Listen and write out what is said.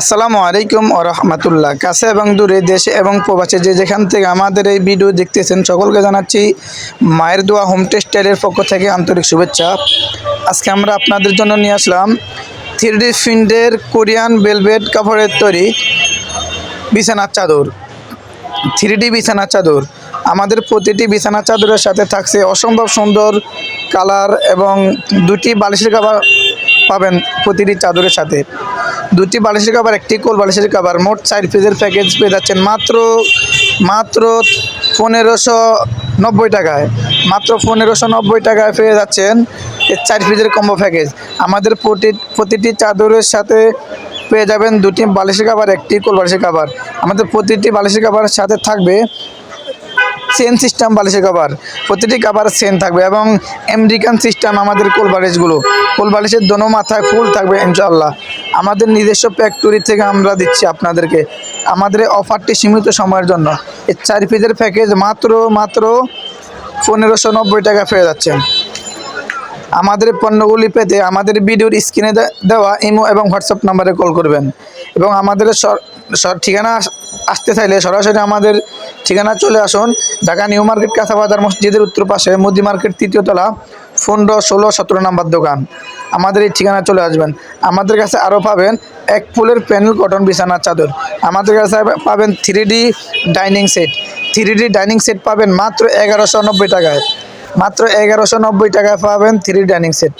আসসালামু আলাইকুম রহমতুল্লাহ। কাছে এবং দূরে দেশে এবং প্রবাসে যে যেখান থেকে আমাদের এই ভিডিও দেখতেছেন, সকলকে জানাচ্ছি মায়ের দোয়া হোম টেক্সটাইলের পক্ষ থেকে আন্তরিক শুভেচ্ছা। আজকে আমরা আপনাদের জন্য নিয়ে আসলাম থ্রি ডি ফিন্ডের কোরিয়ান বেলভেট কাপড়ের তৈরি বিছানার চাদর। থ্রি ডি বিছানার চাদর। আমাদের প্রতিটি বিছানার চাদরের সাথে থাকছে অসম্ভব সুন্দর কালার এবং দুটি বালিশের কাভার পাবেন প্রতিটি চাদরের সাথে। দুটি বালিশের কাভার একটি কোল বালিশের কাভার মোট চার পিসের প্যাকেজ পেয়ে যাচ্ছেন মাত্র মাত্র পনেরোশো নব্বই টাকায়। মাত্র পনেরোশো নব্বই টাকায় পেয়ে যাচ্ছেন চার পিসের কম্বো প্যাকেজ আমাদের প্রতি, প্রতিটি চাদরের সাথে পেয়ে যাবেন দুটি বালিশের কাভার একটি কোল বালিশের কাভার আমাদের প্রতিটি বালিশের কাভারের সাথে থাকবে চেন সিস্টেম বালিশের কভার প্রতিটি কভার চেন থাকবে এবং আমেরিকান সিস্টেম আমাদের কোল বালিশগুলো। কোল বালিশের দোনো মাথায় ফুল থাকবে ইনশাল্লাহ আমাদের নিজস্ব ফ্যাক্টরি থেকে আমরা দিচ্ছি আপনাদেরকে। আমাদের অফারটি সীমিত সময়ের জন্য। এর চার পিসের প্যাকেজ মাত্র মাত্র পনেরোশো নব্বই টাকা পেয়ে যাচ্ছেন। আমাদের পণ্যগুলি পেতে আমাদের ভিডিওর স্ক্রিনে দেওয়া ইমো এবং হোয়াটসঅ্যাপ নাম্বারে কল করবেন। এবং আমাদের ঠিকানা আসতে চাইলে সরাসরি আমাদের ঠিকানা চলে আসুন। ঢাকা নিউ মার্কেট কাঁচাবাজার মসজিদের উত্তর পাশে মোদি মার্কেট তৃতীয় তলা পনেরো ষোলো সতেরো নাম্বার দোকান। আমাদের এই ঠিকানা চলে আসবেন। আমাদের কাছে আরও পাবেন এক ফুলের প্যানেল কটন বিছানার চাদর। আমাদের কাছে পাবেন three dining set three dining set পাবেন মাত্র এগারোশো নব্বই টাকায়। মাত্র এগারোশো নব্বই পাবেন থ্রি ডাইনিং সেট